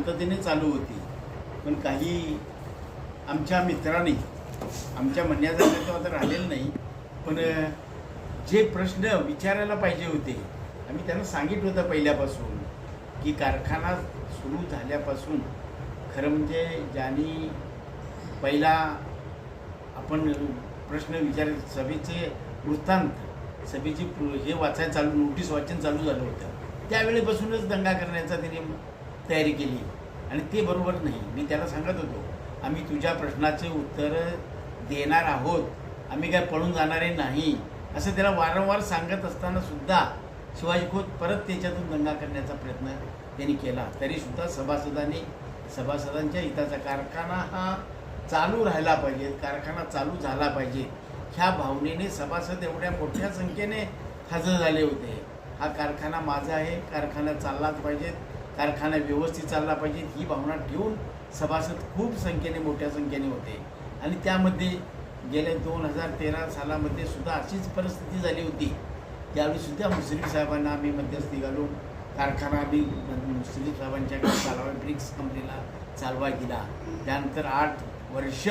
शांततेने चालू होती. पण काही आमच्या मित्रांनी आमच्या म्हणण्याचं तर आता राहिलेलं नाही पण जे प्रश्न विचारायला पाहिजे होते आम्ही त्यांना सांगितलं होतं पहिल्यापासून की कारखाना सुरू झाल्यापासून खरं म्हणजे ज्यांनी पहिला आपण प्रश्न विचार सभेचे वृत्तांत सभेची हे वाचायला चालू नोटीस वाचन चालू झालं होतं. त्यावेळेपासूनच दंगा करण्याचा त्यांनी तयारी केली. आणि ते बरोबर नाही. मी त्याला सांगत होतो आम्ही तुझ्या प्रश्नाचे उत्तर देणार आहोत. आम्ही काय पळून जाणारे नाही. असं त्याला वारंवार सांगत असताना सुद्धा शिवाजी खोत परत त्याच्यातून दंगा करण्याचा प्रयत्न त्यांनी केला. तरीसुद्धा सभासदांनी सभासदांच्या हिताचा कारखाना हा चालू राहिला पाहिजे कारखाना चालू झाला पाहिजे. ह्या भावनेने सभासद एवढ्या मोठ्या संख्येने हजर झाले होते. हा कारखाना माझा आहे कारखाना चाललाच पाहिजेत कारखाना व्यवस्थित चालला पाहिजे ही भावना ठेवून सभासद खूप संख्येने मोठ्या संख्येने होते. आणि त्यामध्ये गेल्या दोन हजार तेरा सालामध्ये सुद्धा अशीच परिस्थिती झाली होती. त्यावेळीसुद्धा मुश्रीफ साहेबांना आम्ही मध्यस्थी घालून कारखाना आम्ही मुश्रीफ साहेबांच्याकडे चालवा ब्रिक्स कंपनीला चालवा दिला. त्यानंतर आठ वर्ष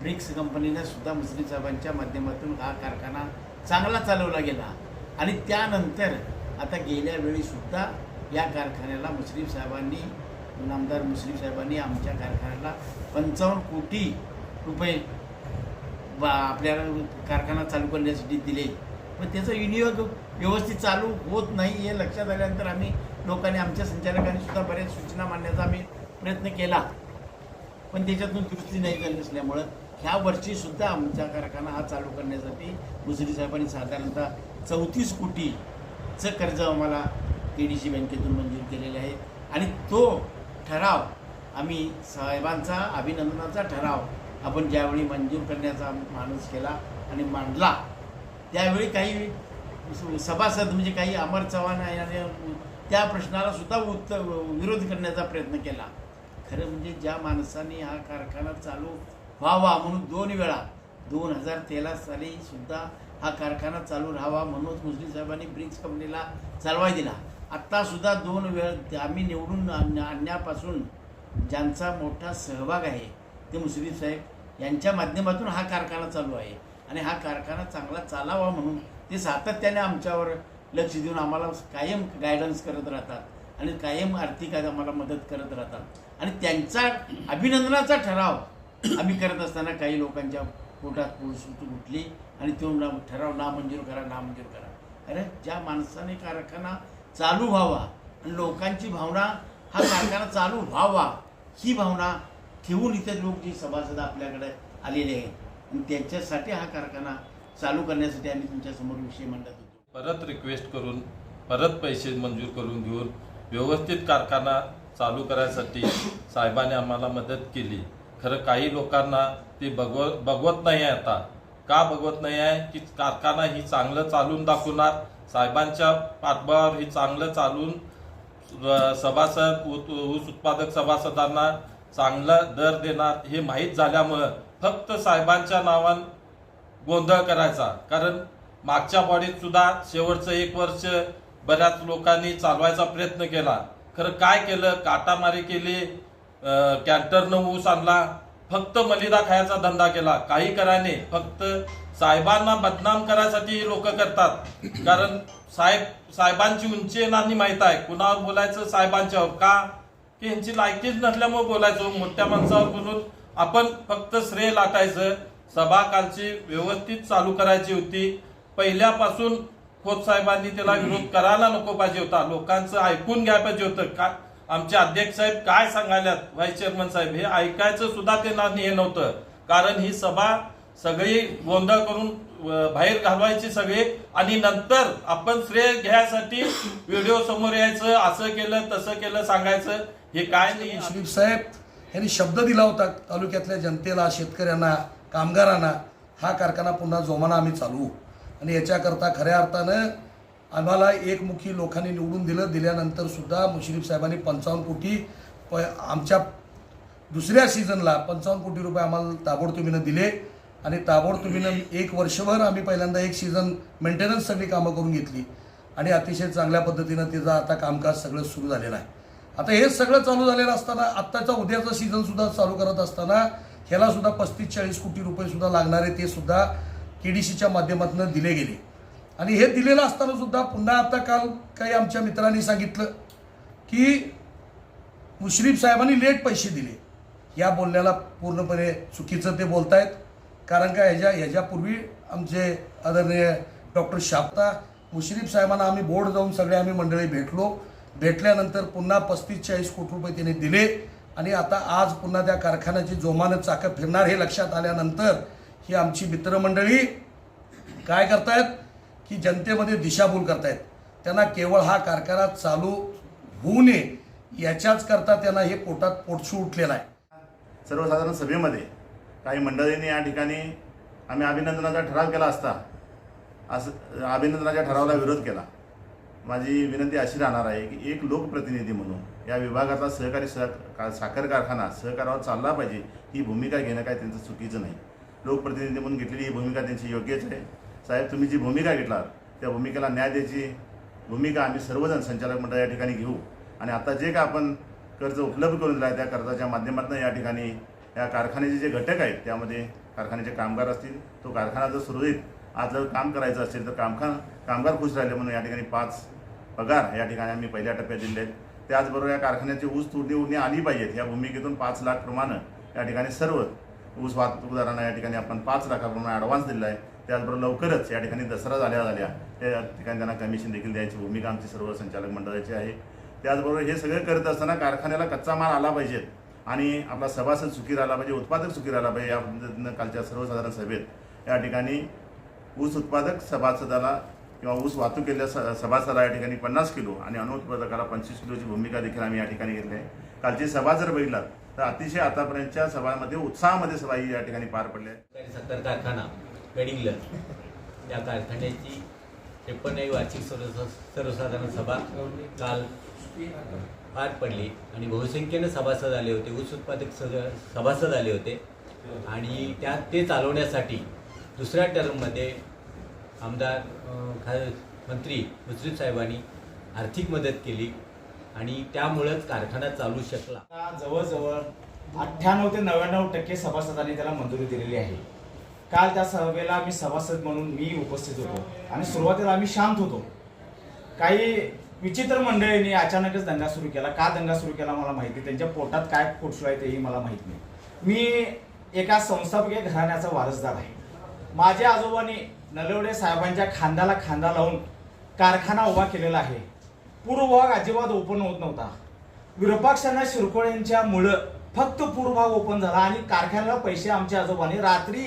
ब्रिक्स कंपनीने सुद्धा मुस्लिम साहेबांच्या माध्यमातून हा कारखाना चांगला चालवला गेला. आणि त्यानंतर आता गेल्या वेळीसुद्धा या कारखान्याला मुश्रीफ साहेबांनी नामदार मुश्रीफ साहेबांनी आमच्या कारखान्याला पंचावन्न कोटी रुपये बा आपल्याला कारखाना चालू करण्यासाठी दिले. पण त्याचा विनियोग व्यवस्थित चालू होत नाही हे लक्षात आल्यानंतर आम्ही लोकांनी आमच्या संचालकांनी सुद्धा बऱ्याच सूचना मांडण्याचा आम्ही प्रयत्न केला. पण त्याच्यातून दुरुस्ती नाही झाली नसल्यामुळं ह्या वर्षीसुद्धा आमचा कारखाना हा चालू करण्यासाठी मुसरी साहेबांनी साधारणतः चौतीस कोटीचं कर्ज आम्हाला के डी सी बँकेतून मंजूर केलेले आहे आणि तो ठराव आम्ही साहेबांचा अभिनंदनाचा ठराव आपण ज्यावेळी मंजूर करण्याचा माणूस केला आणि मांडला त्यावेळी काही स- सभासद म्हणजे काही अमर चव्हाण आहे आणि त्या प्रश्नाला सुद्धा उत्तर विरोध करण्याचा प्रयत्न केला. खरं म्हणजे ज्या माणसाने हा कारखाना चालू व्हावा म्हणून दोन वेळा दोन हजार तेरा साली सुद्धा हा कारखाना चालू राहावा म्हणून मुस्लिम साहेबांनी ब्रिक्स कंपनीला चालवाय दिला. आत्तासुद्धा दोन वेळ आम्ही निवडून आणण्यापासून ज्यांचा मोठा सहभाग आहे ते मुस्लिम साहेब यांच्या माध्यमातून हा कारखाना चालू आहे. आणि हा कारखाना चांगला चालावा म्हणून ते सातत्याने आमच्यावर लक्ष देऊन आम्हाला कायम गायडन्स करत राहतात. आणि कायम आर्थिक आम्हाला मदत करत राहतात. आणि त्यांचा अभिनंदनाचा ठराव आम्ही करत असताना काही लोकांच्या पोटात पुळसूट उठली. आणि तो ना ठराव नामंजूर करा नामंजूर करा. अरे ज्या माणसाने कारखाना चालू व्हावा. आणि लोकांची भावना हा कारखाना चालू व्हावा. ही भावना ठेवून इथे लोक जी सभासद आपल्याकडे आलेले आहेत. आणि त्यांच्यासाठी हा कारखाना चालू करण्यासाठी आम्ही तुमच्यासमोर विषय मांडत होतो. परत रिक्वेस्ट करून परत पैसे मंजूर करून घेऊन व्यवस्थित कारखाना चालू करायसाठी साहेबांनी आम्हाला मदत केली. खरं काही लोकांना ते बघवत बघवत नाही आहे आता. का बघवत नाही आहे? की कारखाना ही चांगलं चालून दाखवणार? साहेबांच्या पाठबळावर हे चांगलं चालून सभासद ऊस ऊस उत्पादक सभासदांना चांगला दर देणार हे माहीत झाल्यामुळं फक्त साहेबांच्या नावान गोंधळ करायचा. कारण मागच्या बॉडीत सुद्धा शेवटचं एक वर्ष बऱ्याच लोकांनी चालवायचा प्रयत्न केला. खरं काय केलं? काटामारी केली कॅन्टरनं ऊस आणला फक्त मलिदा खायचा धंदा केला. काही कराने फक्त साहेबांना बदनाम करायसाठी लोक करतात. कारण साहेब साहेबांची उंची नानी माहीत आहे. कुणावर बोलायचं साहेबांच्यावर का? की यांची लायकीच नसल्यामुळे बोलायचो. मोठ्या माणसावर बोलून आपण फक्त श्रेय लाटायचं. सभा कालची व्यवस्थित चालू करायची होती. पहिल्यापासून खोत साहेबांनी त्याला विरोध करायला नको पाहिजे होता. लोकांचं ऐकून घ्या पाहिजे होतं. का आमचे अध्यक्ष साहेब काय सांगायल्यात? व्हाईस चेअरमन साहेब हे ऐकायचं सुद्धा ते नाही हे नव्हतं. कारण ही सभा सगळी गोंधळ करून बाहेर घालवायची सगळे. आणि नंतर आपण श्रेय घ्यायसाठी व्हिडिओ समोर यायचं असं केलं तसं केलं सांगायचं. हे काय नाही. मुश्रीफ साहेब यांनी शब्द दिला होता तालुक्यातल्या जनतेला शेतकऱ्यांना कामगारांना. हा कारखाना पुन्हा जोमाना आम्ही चालवू. आणि याच्याकरता खऱ्या अर्थानं आम्हाला एकमुखी लोकांनी निवडून दिलं दिल्यानंतर सुद्धा मुश्रीफ साहेबांनी पंचावन्न कोटी प आमच्या दुसऱ्या सीझनला पंचावन्न कोटी रुपये आम्हाला ताबडतोबीनं दिले. आणि ताबडतोबीनं एक वर्षभर आम्ही पहिल्यांदा एक सीझन मेंटेनन्स सगळी कामं करून घेतली. आणि अतिशय चांगल्या पद्धतीनं तिचं आता कामकाज सगळं सुरू झालेलं आहे. आता हे सगळं चालू झालेलं असताना आत्ताचा उद्याचा सीझनसुद्धा चालू करत असताना ह्यालासुद्धा पस्तीस चाळीस कोटी रुपयेसुद्धा लागणारे ते सुद्धा के डी सीच्या माध्यमातून दिले गेले. आणि हे दिलेलं असताना सुद्धा पुन्हा आता काल काही आमच्या मित्रांनी सांगितलं की मुश्रीफ साहेबांनी लेट पैसे दिले. या बोलण्याला पूर्णपणे चुकीचं ते बोलतायत. कारण का ह्याच्या ह्याच्यापूर्वी आमचे आदरणीय डॉक्टर शाप्ता मुश्रीफ साहेबांना आम्ही बोर्ड जाऊन सगळे आम्ही मंडळी भेटलो. भेटल्यानंतर पुन्हा पस्तीस चाळीस कोटी रुपये त्यांनी दिले. आणि आता आज पुन्हा त्या कारखान्याची जोमानं चाकं फिरणार हे लक्षात आल्यानंतर ही आमची मित्रमंडळी काय करतायत? की जनतेमध्ये दिशाभूल करतायत. त्यांना केवळ हा कारखाना चालू होऊ नये याच्याच करता त्यांना हे पोटात पोटशू उठलेलं आहे. सर्वसाधारण सभेमध्ये काही मंडळींनी या ठिकाणी आम्ही अभिनंदनाचा ठराव केला असता असं अभिनंदनाच्या ठरावाला विरोध केला. माझी विनंती अशी राहणार आहे की एक लोकप्रतिनिधी म्हणून या विभागाचा सहकारी सह का साखर कारखाना सहकारावर चालला पाहिजे ही भूमिका घेणं काय त्यांचं चुकीचं नाही. लोकप्रतिनिधी म्हणून घेतलेली ही भूमिका त्यांची योग्यच आहे. साहेब तुम्ही जी भूमिका घेतलात त्या भूमिकेला न्याय द्यायची भूमिका आम्ही सर्वजण संचालक मंडळ या ठिकाणी घेऊ. आणि आता जे काय आपण कर्ज उपलब्ध करून दिला आहे त्या कर्जाच्या माध्यमातून या ठिकाणी या कारखान्याचे जे घटक आहेत त्यामध्ये कारखान्याचे कामगार असतील तो कारखाना जर सुरळीत आज जर काम करायचं असेल तर कामखा कामगार खुश राहिले म्हणून या ठिकाणी पाच पगार या ठिकाणी आम्ही पहिल्या टप्प्यात दिले आहेत. त्याचबरोबर या कारखान्याची ऊस तोडणी उडणी आली पाहिजेत. या भूमिकेतून पाच लाख प्रमाणे या ठिकाणी सर्व ऊस वाहतूकदारांना या ठिकाणी आपण पाच लाखाप्रमाणे ॲडव्हान्स दिला आहे. त्याचबरोबर लवकरच या ठिकाणी दसरा झाल्या झाल्या. त्या ठिकाणी त्यांना कमिशन देखील द्यायची भूमिका आमची सर्व संचालक मंडळाची आहे. त्याचबरोबर हे सगळं करत असताना कारखान्याला कच्चा माल आला पाहिजे. आणि आपला सभासद सुखी राहिला पाहिजे उत्पादक सुखी राहिला पाहिजे या पद्धतीनं कालच्या सर्वसाधारण सभेत. या ठिकाणी ऊस उत्पादक सभासदाला किंवा ऊस वाहतूक केलेल्या स- सभासदाला या ठिकाणी पन्नास किलो आणि अनुत्पादकाला पंचवीस किलोची भूमिका देखील आम्ही या ठिकाणी घेतली आहे. कालची सभा जर बघितलात तर अतिशय आतापर्यंतच्या सभांमध्ये उत्साहामध्ये सभा ही या ठिकाणी पार पडल्या आहे. साखर कारखाना गडिंगलज या कारखान्याची त्रेपन्नावी वार्षिक सर्व सर्वसाधारण सभा काल पार पडली आणि बहुसंख्येनं सभासद आले होते ऊस उत्पादक सभासद आले होते. आणि त्या ते चालवण्यासाठी दुसऱ्या टर्ममध्ये आमदार खा मंत्री मुश्रीफ साहेबांनी आर्थिक मदत केली. आणि त्यामुळेच कारखाना चालू शकला. जवळजवळ अठ्ठ्याण्णव ते नव्याण्णव टक्के सभासदांनी त्याला मंजुरी दिलेली आहे. काल त्या सभेला मी सभासद म्हणून मी उपस्थित होतो आणि सुरुवातीला आम्ही शांत होतो. काही विचित्र मंडळींनी अचानकच दंगा सुरू केला. का दंगा सुरू केला मला माहिती त्यांच्या पोटात काय पोटशू आहे तेही मला माहीत नाही. मी एका संस्थापकीय घराण्याचा वारसदार आहे. माझ्या आजोबांनी नलवडे साहेबांच्या खांद्याला खांदा लावून कारखाना उभा केलेला आहे. पूर्व भाग अजिबात ओपन होत नव्हता. विरूपाक्षांना शिरकोळ यांच्यामुळं फक्त पूर्व भाग ओपन झाला आणि कारखान्याला पैसे आमच्या आजोबांनी रात्री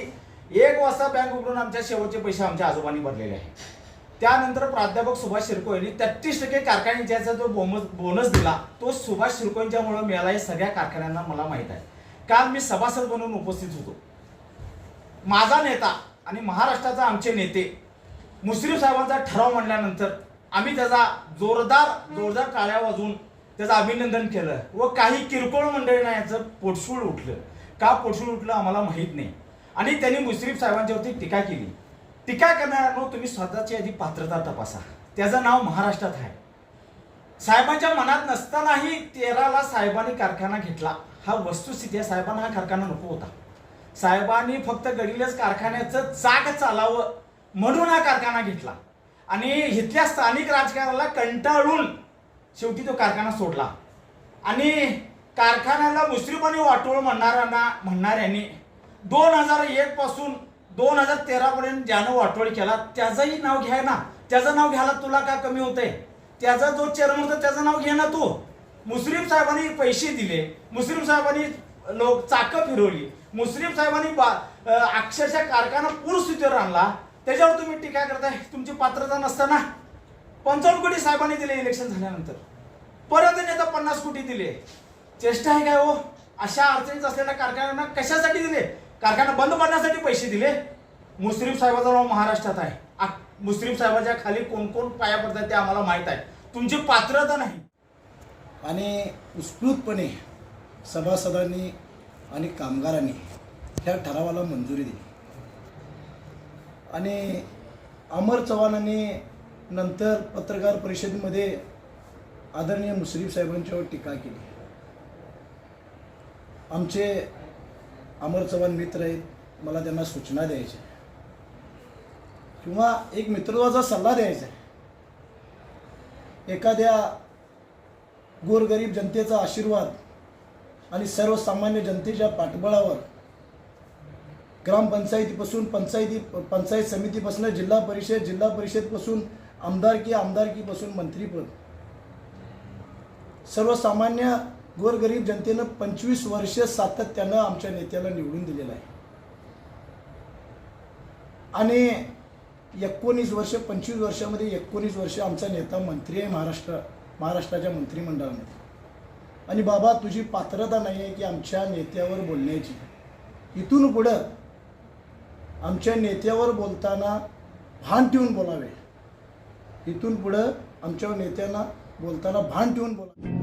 एक वाजता बँक उघडून आमच्या शेवटचे पैसे आमच्या आजोबांनी भरलेले आहेत. त्यानंतर प्राध्यापक सुभाष शिरको यांनी तेहतीस टक्के कारखान्याचा जो बोनस बोनस दिला तो सुभाष शिरको यांच्यामुळे मिळाला हे सगळ्या कारखान्यांना मला माहीत आहे. काल मी सभासद म्हणून उपस्थित होतो. माझा नेता आणि महाराष्ट्राचा आमचे नेते मुश्रीफ साहेबांचा ठराव मांडल्यानंतर आम्ही त्याचा जोरदार जोरदार टाळ्या वाजवून त्याचं अभिनंदन केलं. व काही किरकोळ मंडळींना याचं पोटसूळ उठलं. का पोटसूळ उठलं आम्हाला माहीत नाही. आणि त्यांनी मुश्रीफ साहेबांच्यावरती टीका केली. टीका करणार तुम्ही स्वतःची आधी पात्रता तपासा. त्याचं नाव महाराष्ट्रात आहे. साहेबांच्या मनात नसतानाही तेराला साहेबांनी कारखाना घेतला. हा वस्तुस्थिती आहे. साहेबांना हा कारखाना नको होता. साहेबांनी फक्त गडीलच कारखान्याचं चाक चालावं म्हणून हा कारखाना घेतला. आणि इथल्या स्थानिक राजकारणाला कंटाळून शेवटी तो कारखाना सोडला. आणि कारखान्याला मुश्रीफानी वाटोळ म्हणणाऱ्यांना म्हणणाऱ्यांनी दोन हजार एकपासून दोन हजार तेरापर्यंत ज्यानं वाटोळ केला त्याचंही नाव घ्याय ना. त्याचं नाव घ्यायला तुला का कमी होतंय? त्याचा जो चेअरमन होता त्याचं नाव घे ना तू. मुश्रीफ साहेबांनी पैसे दिले. मुश्रीफ साहेबांनी लोक चाकं फिरवली. मुश्रीफ साहेबांनी बा अक्षरशः कारखाना पूरस्थितीवर आणला. त्याच्यावर तुम्ही टीका करताय. तुमची पात्रता नसताना पंचावन्न कोटी साहेबांनी दिले इलेक्शन झाल्यानंतर. परत नेता पन्नास कोटी दिले. चेष्टा आहे काय हो? अशा अडचणीत असलेल्या कारखान्यांना कशासाठी दिले? कारखाना बंद पडण्यासाठी पैसे दिले? मुस्लिम साहेबाचा नाव महाराष्ट्रात आहे. आ- साहेबाच्या खाली कोण कोण पाया पडतात ते आम्हाला माहीत आहे. तुमची पात्रता नाही. आणि उत्स्फूर्तपणे सभासदांनी आणि कामगारांनी ह्या ठरावाला मंजुरी दिली. आणि अमर चव्हाणांनी नंतर पत्रकार परिषदेमध्ये आदरणीय मुश्रीफ साहेबांच्यावर टीका केली. आमचे अमर चव्हाण मित्र आहेत मला त्यांना सूचना द्यायच्या किंवा एक मित्रत्वाचा सल्ला द्यायचा आहे. एखाद्या गोरगरीब जनतेचा आशीर्वाद आणि सर्वसामान्य जनतेच्या पाठबळावर ग्रामपंचायतीपासून पंचायती पंचायत समितीपासून जिल्हा परिषद जिल्हा परिषदपासून आमदारकी आमदारकीपासून मंत्रीपद. सर्वसामान्य गोरगरीब जनतेनं पंचवीस वर्ष सातत्यानं आमच्या नेत्याला निवडून दिलेलं आहे. आणि एकोणीस वर्ष पंचवीस वर्षामध्ये एकोणीस वर्ष आमचा नेता मंत्री आहे महाराष्ट्र महाराष्ट्राच्या मंत्रिमंडळामध्ये. आणि बाबा तुझी पात्रता नाही आहे की आमच्या नेत्यावर बोलण्याची. इथून पुढं आमच्या नेत्यावर बोलताना भान ठेवून बोलावे. इथून पुढं आमच्या नेत्यांना बोलताना भान ठेवून बोला